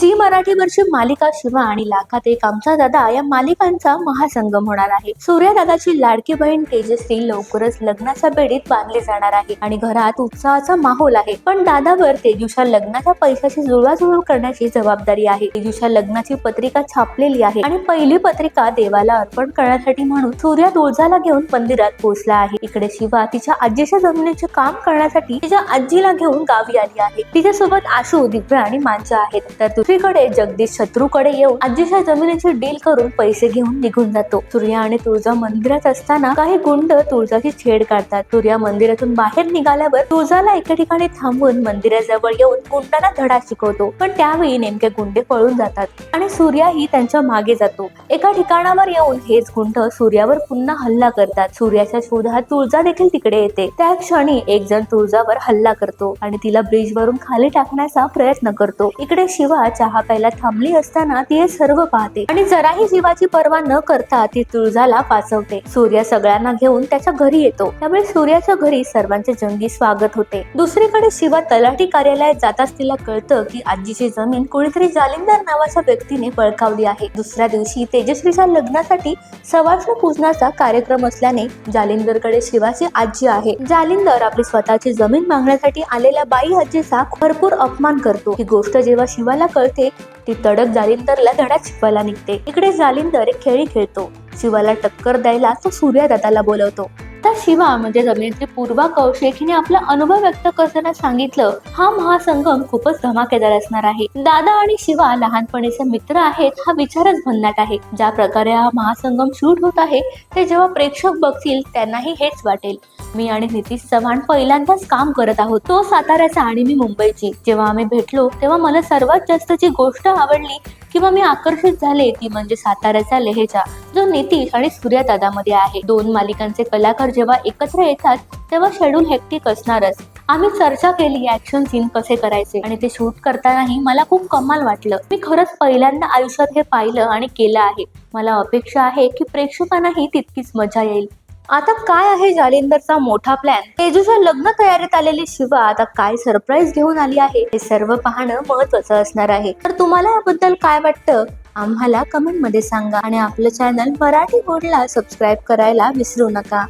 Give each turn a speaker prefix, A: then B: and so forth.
A: Zee मराठीवरची मालिका शिवा आणि लाखात एक आमचा दादा या मालिकांचा महासंगम होणार आहे. सूर्या दादाची लाडकी बहीण तेजस्वी लवकरच लग्नाच्या बेडीत बांधली जाणार आहे आणि घरात उत्साहाचा माहोल आहे. पण दादावर तेजूच्या लग्नाच्या पैशाची जुळवाजुळव करण्याची जबाबदारी आहे. तेजूच्या लग्नाची पत्रिका छापलेली आहे आणि पहिली पत्रिका देवाला अर्पण करण्यासाठी म्हणून सूर्या तुळजाला घेऊन मंदिरात पोहोचला आहे. इकडे शिवा तिच्या आजीच्या जमिनीचे काम करण्यासाठी तिच्या आजीला घेऊन गावी आली आहे. तिच्यासोबत आशू दिव्या आणि मांजा आहेत. तर दुसरीकडे जगदीश शत्रूकडे येऊन आजीच्या जमिनीची डील करून पैसे घेऊन निघून जातो. सूर्या आणि तुळजा मंदिरात असताना काही गुंड तुळजाची छेड काढतात. सूर्या मंदिरातून बाहेर निघाल्यावर तुळजाला एका ठिकाणी थांबून मंदिराजवळ येऊन गुंडांना धडा शिकवतो. पण त्यावेळी नेमके गुंडे पळून जातात आणि सूर्याही त्यांच्या मागे जातो. एका ठिकाणावर येऊन हेच गुंड सूर्यावर पुन्हा हल्ला करतात. सूर्याच्या शोधात तुळजा देखील तिकडे येते. त्या क्षणी एक जण तुळजावर हल्ला करतो आणि तिला ब्रिज वरून खाली टाकण्याचा प्रयत्न करतो. इकडे शिवा चहा प्यायला थांबली असताना ती हे सर्व पाहते. आणि जराही जीवाची पर्वा न करता ती तुळजाला पाचवते. सूर्य सगळ्यांना घेऊन त्याच्या घरी येतो. त्यामुळे सूर्याच्या घरी सर्वांचे जंगी स्वागत होते. दुसरीकडे शिवा तलाठी कार्यालयात जाताच तिला कळतं की आजीची जमीन कोणीतरी जालिंदर नावाच्या व्यक्तीने बळकावली आहे. दुसऱ्या दिवशी तेजस्वीच्या लग्नासाठी सवाष्ण पूजनाचा कार्यक्रम असल्याने जालिंदरकडे शिवाची आजी आहे. जालिंदर आपली स्वतःची जमीन मागण्यासाठी आलेल्या बाई आजीचा भरपूर अपमान करतो. ही गोष्ट जेव्हा शिवाला कळते. ती तडक जालिंदरला धडा शिवायला निघते. इकडे जालिंदर एक खेळी खेळतो. शिवाला टक्कर द्यायला तो सूर्यदादाला बोलवतो. तर शिवा म्हणजे अभिनेत्री पूर्वा कौशिक हिने आपला अनुभव व्यक्त करताना सांगितलं हा महासंगम खूपच धमाकेदार असणार आहे. दादा आणि शिवा लहानपणीचे मित्र आहेत हा विचारच भन्नाट आहे. ज्या प्रकारे हा महासंगम शूट होत आहे ते जेव्हा प्रेक्षक बघतील त्यांनाही हेच वाटेल. मी आणि नितीश चव्हाण पहिल्यांदाच काम करत आहोत. तो साताऱ्याचा आणि मी मुंबईची. जेव्हा आम्ही भेटलो तेव्हा मला सर्वात जास्त जी गोष्ट आवडली किंवा मी आकर्षित झाले ती म्हणजे साताऱ्याचा लेहेजा जो नितीश आणि सूर्यदादामध्ये आहे. दोन मालिकांचे कलाकार जेव्हा एकत्र येतात तेव्हा शेड्यूल हेक्टिक असणारच. आम्ही चर्चा केली ऍक्शन सीन कसे करायचे आणि ते शूट करतानाही मला खूप कमाल वाटलं. मी खरंच पहिल्यांदा आयुष्यात हे पाहिलं आणि केलं आहे. मला अपेक्षा आहे की प्रेक्षकांनाही तितकीच मजा येईल. आता काय आहे जालिंदरचा मोठा प्लॅन तेजूच्या लग्न तयारीत आलेली शिवा आता काय सरप्राईज घेऊन आली आहे हे सर्व पाहणं महत्वाचं असणार आहे. तर तुम्हाला याबद्दल काय वाटतं? आम्हाला कमेंटमध्ये सांगा आणि आपलं चॅनल मराठी बोर्डला सबस्क्राईब करायला विसरू नका.